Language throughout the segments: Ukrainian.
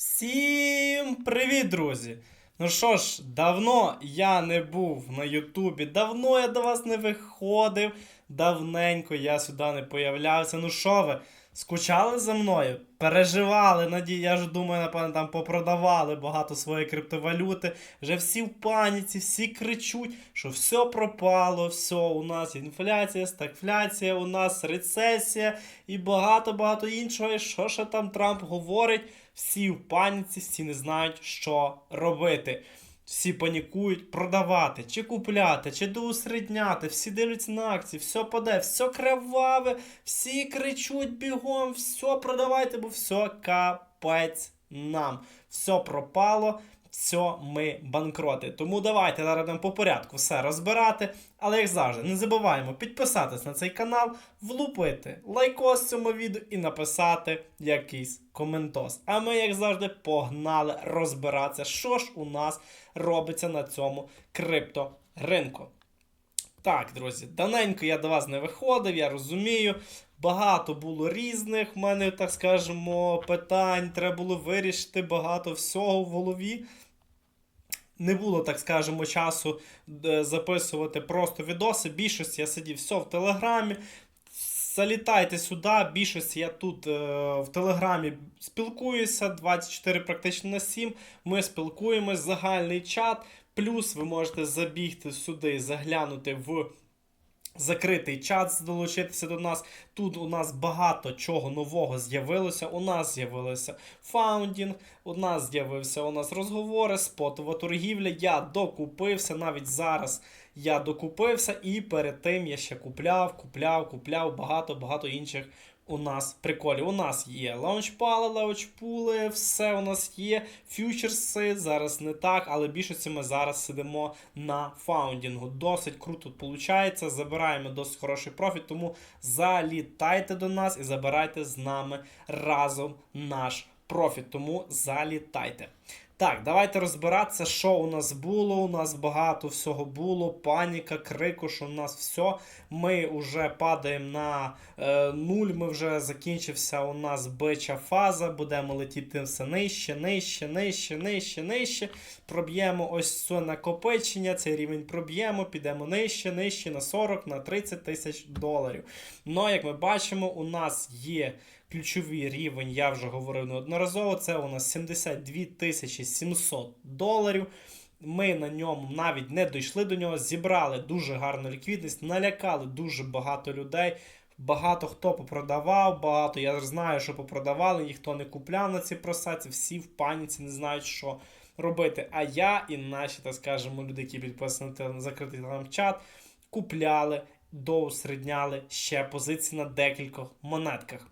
Всім привіт, друзі! Ну що ж, давно я не був на Ютубі, давно я до вас не виходив, давненько я сюди не появлявся. Ну що ви, скучали за мною? Переживали, надію, я ж думаю, напевно, там попродавали багато своєї криптовалюти. Вже всі в паніці, всі кричуть, що все пропало, все, у нас інфляція, стагфляція, у нас рецесія і багато-багато іншого. І що ще там Трамп говорить? Всі в паніці, всі не знають, що робити. Всі панікують, продавати, чи купляти, чи доусредняти, всі дивляться на акції, все паде, все криваве, всі кричуть бігом, все продавайте, бо все капець нам. Все пропало, все ми банкроти. Тому давайте зараз по порядку все розбирати. Але як завжди, не забуваємо підписатись на цей канал, влупити лайкос цьому відео і написати якийсь коментос. А ми, як завжди, погнали розбиратися, що ж у нас робиться на цьому крипторинку. Так, друзі, давненько я до вас не виходив, я розумію. Багато було різних в мене, так скажемо, питань. Треба було вирішити багато всього в голові. Не було, так скажемо, часу е, записувати просто відоси. Більшість я сидів все в Телеграмі. Залітайте сюди. Більшість я тут е, в Телеграмі спілкуюся 24 практично на 7. Ми спілкуємось, загальний чат. Плюс ви можете забігти сюди, заглянути в закритий чат, долучитися до нас. Тут у нас багато чого нового з'явилося. У нас з'явилося фаундінг, у нас з'явився у нас розговори, спотова торгівля. Я докупився навіть зараз. Я докупився, і перед тим я ще купляв, купляв, купляв багато-багато інших у нас приколів. У нас є лаунчпали, лаунчпули, все у нас є. Фьючерси зараз не так, але більшості ми зараз сидимо на фаундінгу. Досить круто виходить. Забираємо досить хороший профіт, тому залітайте до нас і забирайте з нами разом наш профіт. Тому залітайте. Так, давайте розбиратися, що у нас було. У нас багато всього було. Паніка, крику, що у нас все. Ми вже падаємо на е, нуль. Ми вже закінчився. У нас бича фаза. Будемо летіти все нижче, нижче, нижче, нижче, нижче. Проб'ємо ось це накопичення. Цей рівень проб'ємо, підемо нижче, нижче на 40, на 30 тисяч доларів. Ну, як ми бачимо, у нас є. Ключовий рівень, я вже говорив неодноразово, це у нас 72 тисячі 700 доларів. Ми на ньому навіть не дійшли до нього, зібрали дуже гарну ліквідність, налякали дуже багато людей. Багато хто попродавав, багато я знаю, що попродавали, ніхто не купляв на ці просаці, всі в паніці не знають, що робити. А я і наші, так скажемо, люди, які підписані на закритий телеграм-чат, купляли, доусередняли ще позиції на декількох монетках.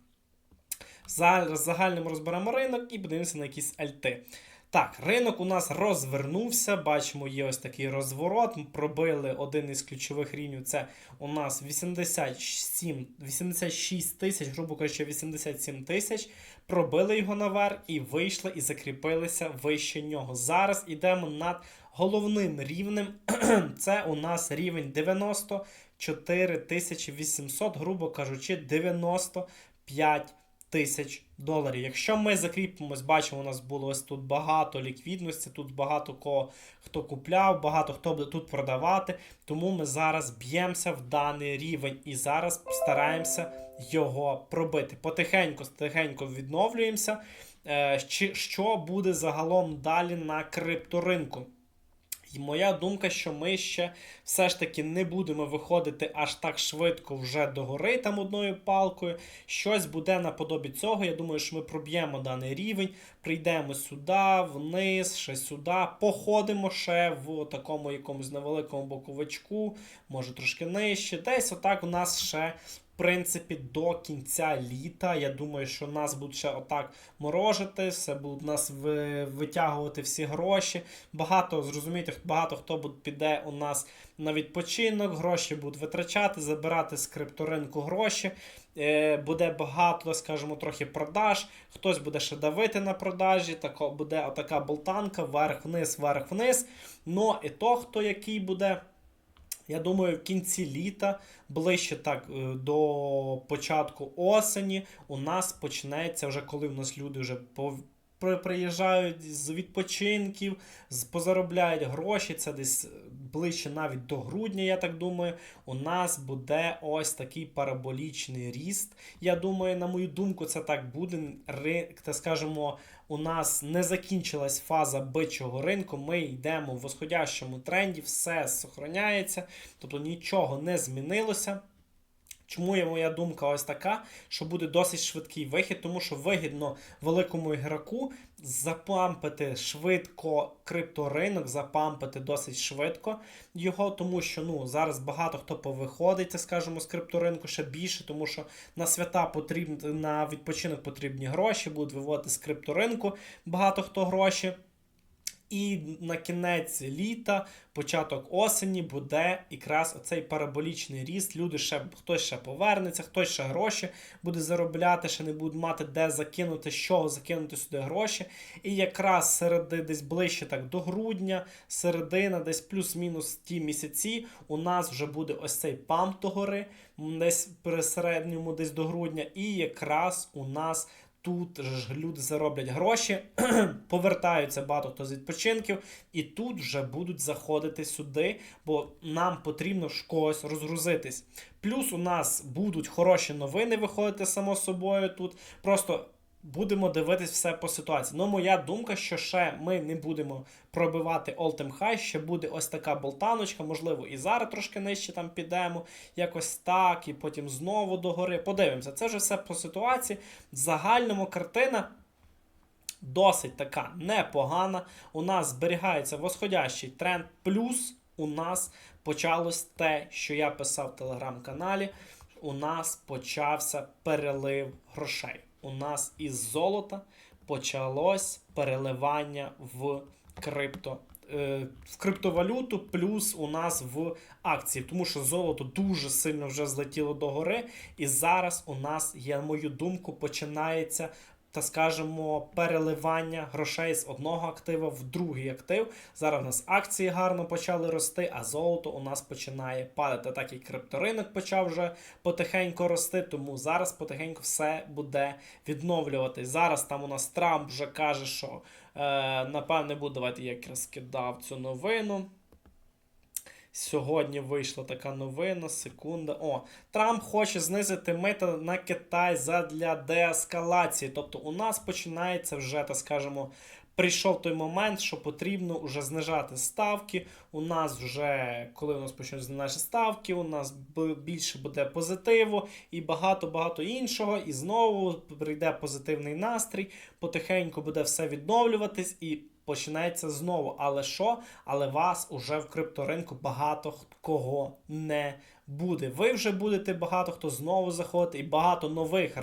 Загальним розберемо ринок і подивимося на якісь альти. Так, ринок у нас розвернувся. Бачимо, є ось такий розворот. Пробили один із ключових рівнів. Це у нас 87, 86 тисяч, грубо кажучи, 87 тисяч. Пробили його наверх і вийшли і закріпилися вище нього. Зараз йдемо над головним рівнем. Це у нас рівень 94 800, грубо кажучи, 95 тисяч доларів. Якщо ми закріпимось, бачимо, у нас було ось тут багато ліквідності, тут багато кого хто купляв, багато хто буде тут продавати. Тому ми зараз б'ємося в даний рівень і зараз стараємося його пробити. Потихеньку, потихеньку відновлюємося. Е, Що буде загалом далі на крипторинку? І моя думка, що ми ще все ж таки не будемо виходити аж так швидко вже до гори там одною палкою. Щось буде наподобі цього. Я думаю, що ми проб'ємо даний рівень, прийдемо сюди, вниз, ще сюди, походимо ще в такому якомусь невеликому боковичку, може трошки нижче. Десь отак у нас ще принципі, до кінця літа. Я думаю, що нас будуть ще отак морожити, все будуть нас витягувати всі гроші. Багато зрозумійте, багато хто буде піде у нас на відпочинок, гроші будуть витрачати, забирати з крипторинку гроші. Е, буде багато, скажімо, трохи продаж. Хтось буде ще давити на продажі. Тако буде отака болтанка, вверх-вниз, вверх-вниз. Ну і то, хто який буде. Я думаю, в кінці літа, ближче так е, до початку осені, у нас почнеться вже, коли в нас люди вже при- приїжджають з відпочинків, позаробляють гроші. Це десь ближче навіть до грудня, я так думаю. У нас буде ось такий параболічний ріст. Я думаю, на мою думку, це так буде. Так скажемо, у нас не закінчилась фаза бичого ринку. Ми йдемо в восходящому тренді, все сохраняється, тобто нічого не змінилося. Чому є моя думка ось така, що буде досить швидкий вихід, тому що вигідно великому ігроку запампити швидко крипторинок, запампити досить швидко його, тому що ну зараз багато хто повиходить, так скажемо, з крипторинку ще більше, тому що на свята потрібні на відпочинок потрібні гроші, будуть виводити з крипторинку багато хто гроші. І на кінець літа, початок осені буде якраз оцей параболічний ріст. Люди ще хтось ще повернеться, хтось ще гроші буде заробляти, ще не будуть мати де закинути, чого закинути сюди гроші. І якраз серед десь ближче так до грудня, середина, десь плюс-мінус ті місяці, у нас вже буде ось цей памп до гори, десь при середньому, десь до грудня, і якраз у нас. Тут ж люди зароблять гроші, повертаються багато хто з відпочинків, і тут вже будуть заходити сюди, бо нам потрібно ж когось розгрузитись. Плюс у нас будуть хороші новини виходити само собою тут. Просто будемо дивитись все по ситуації. Ну, моя думка, що ще ми не будемо пробивати all-time high, ще буде ось така болтаночка, можливо, і зараз трошки нижче там підемо, якось так, і потім знову догори. Подивимося, це вже все по ситуації. В загальному картина. Досить така непогана. У нас зберігається восходящий тренд. Плюс у нас почалось те, що я писав в телеграм-каналі. У нас почався перелив грошей. У нас із золота почалось переливання в крипто. е, В криптовалюту, плюс у нас в акції, тому що золото дуже сильно вже злетіло до гори, і зараз у нас, я мою думку, починається та скажемо переливання грошей з одного актива в другий актив. Зараз у нас акції гарно почали рости, а золото у нас починає падати. Так і крипторинок почав вже потихеньку рости, тому зараз потихеньку все буде відновлюватись. Зараз там у нас Трамп вже каже, що е, напевне буде. Давайте якраз кидав цю новину. Сьогодні вийшла така новина, секунда. О, Трамп хоче знизити мита на Китай задля деескалації. Тобто у нас починається вже, так скажемо, прийшов той момент, що потрібно вже знижати ставки. У нас вже, коли у нас почнуть знижати ставки, у нас більше буде позитиву і багато-багато іншого. І знову прийде позитивний настрій, потихеньку буде все відновлюватись і починається знову. Але що? Але вас уже в крипторинку багато кого не буде. Ви вже будете багато хто знову заходити, і багато нових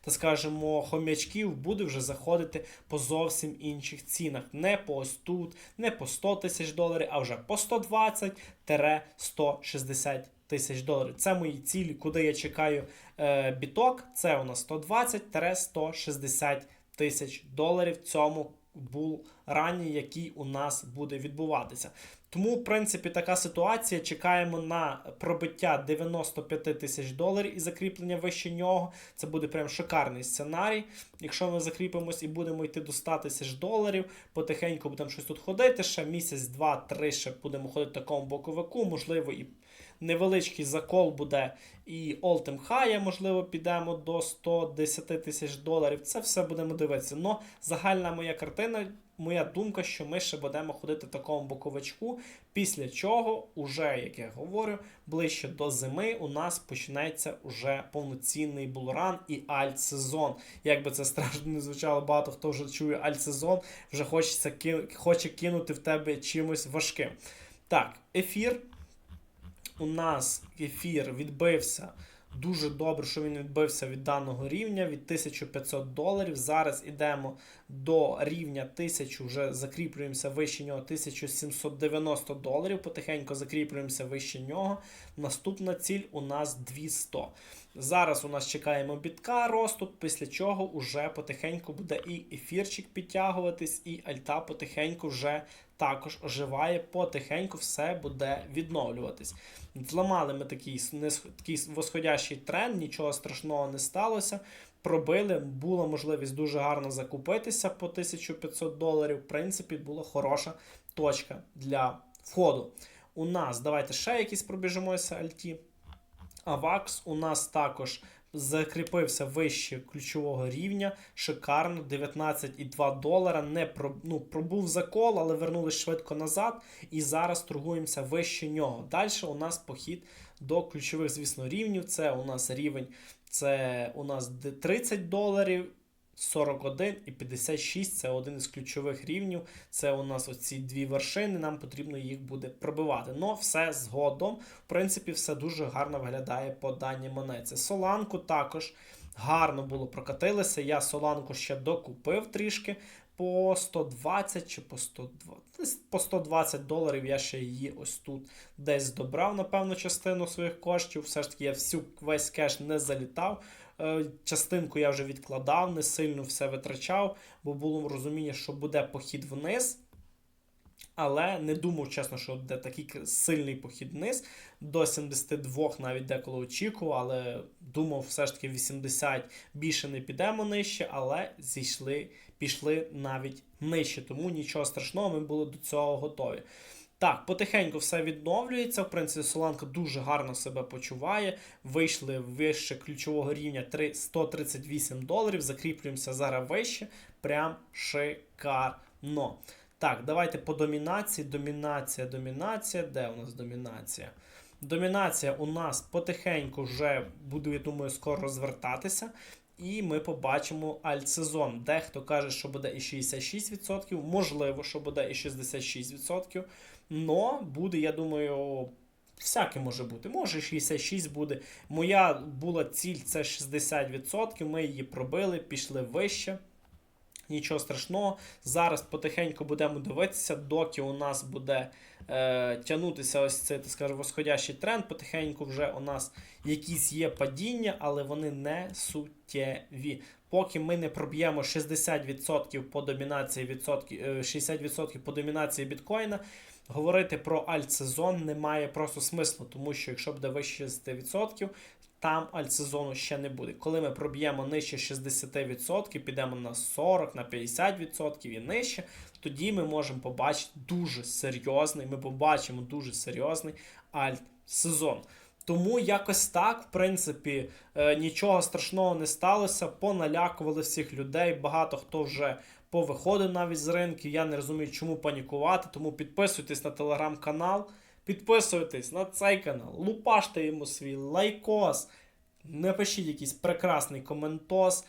та скажімо, хомячків буде вже заходити по зовсім інших цінах. Не по ось тут, не по 100 тисяч доларів, а вже по 120-160 тисяч доларів. Це мої цілі, куди я чекаю е, біток. Це у нас 120-160 тисяч доларів в цьому бул ранній, який у нас буде відбуватися. Тому, в принципі, така ситуація. Чекаємо на пробиття 95 тисяч доларів і закріплення вище нього. Це буде прям шикарний сценарій. Якщо ми закріпимось і будемо йти до 100 тисяч доларів, потихеньку будемо щось тут ходити. Ще місяць, два, три ще будемо ходити в такому боковику, можливо, і невеличкий закол буде і all-time high, можливо, підемо до 110 тисяч доларів. Це все будемо дивитися. Но загальна моя картина, моя думка, що ми ще будемо ходити в такому боковичку, після чого, уже, як я говорю, ближче до зими у нас почнеться уже повноцінний булран і альт-сезон. Як би це страшно не звучало, багато хто вже чує альт-сезон, вже хочеться ки... хоче кинути в тебе чимось важким. Так, ефір у нас ефір відбився. Дуже добре, що він відбився від даного рівня від 1500 доларів. Зараз йдемо до рівня 1000, вже закріплюємося вище нього 1790 доларів. Потихеньку закріплюємося вище нього. Наступна ціль у нас 200. Зараз у нас чекаємо бітка росту, після чого вже потихеньку буде і ефірчик підтягуватись, і альта потихеньку вже також оживає, потихеньку все буде відновлюватись. Зламали ми такий, такий восходящий тренд, нічого страшного не сталося. Пробили. Була можливість дуже гарно закупитися по 1500 доларів. В принципі, була хороша точка для входу. У нас, давайте ще якісь пробіжимося альті. Авакс у нас також закріпився вище ключового рівня. Шикарно, 19,2 долара. Не про, ну, пробув закол, але вернулись швидко назад. І зараз торгуємося вище нього. Далі у нас похід до ключових, звісно, рівнів. Це у нас рівень, це у нас 30 доларів. 41 і 56 це один із ключових рівнів. Це у нас оці дві вершини. Нам потрібно їх буде пробивати. Но все згодом, в принципі, все дуже гарно виглядає по даній монеті. Соланку також гарно було прокатилося. Я соланку ще докупив трішки. По 120 чи по 120, по 120 доларів я ще її ось тут десь добрав, напевно, частину своїх коштів. Все ж таки я всю весь кеш не залітав. Е, Частинку я вже відкладав, не сильно все витрачав, бо було розуміння, що буде похід вниз. Але не думав, чесно, що буде такий сильний похід вниз. До 72 навіть деколи очікував, але думав, все ж таки 80 більше не підемо нижче, але зійшли, пішли навіть нижче. Тому нічого страшного, ми були до цього готові. Так, потихеньку все відновлюється. В принципі, Соланка дуже гарно себе почуває. Вийшли вище ключового рівня 3 138 доларів. Закріплюємося зараз вище. Прям шикарно. Так, давайте по домінації. Домінація, домінація. Де у нас домінація? Домінація у нас потихеньку вже буде, я думаю, скоро розвертатися. І ми побачимо альтсезон. Дехто каже, що буде і 66%, можливо, що буде і 66%. Но буде, я думаю, всяке може бути. Може 66 буде. Моя була ціль це 60%. Ми її пробили, пішли вище. Нічого страшного. Зараз потихеньку будемо дивитися, доки у нас буде е, тягнутися ось цей, так скажемо, восходящий тренд. Потихеньку вже у нас якісь є падіння, але вони не суттєві. Поки ми не проб'ємо 60% по домінації відсотків, е, 60% по домінації біткоїна, говорити про альтсезон немає просто смислу, тому що якщо буде вище 60%, там альтсезону ще не буде. Коли ми проб'ємо нижче 60%, підемо на 40, на 50% і нижче, тоді ми можемо побачити дуже серйозний, ми побачимо дуже серйозний альт-сезон. Тому якось так, в принципі, е, нічого страшного не сталося. Поналякували всіх людей. Багато хто вже повиходив навіть з ринків. Я не розумію, чому панікувати. Тому підписуйтесь на телеграм-канал, підписуйтесь на цей канал, лупаште йому свій лайкос, напишіть якийсь прекрасний коментос.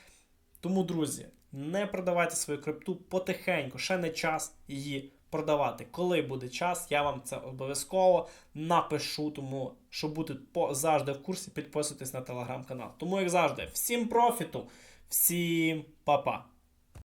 Тому, друзі, не продавайте свою крипту потихеньку, ще не час її продавати. Коли буде час, я вам це обов'язково напишу, тому щоб бути завжди в курсі, підписуйтесь на телеграм-канал. Тому, як завжди, всім профіту, всім па-па!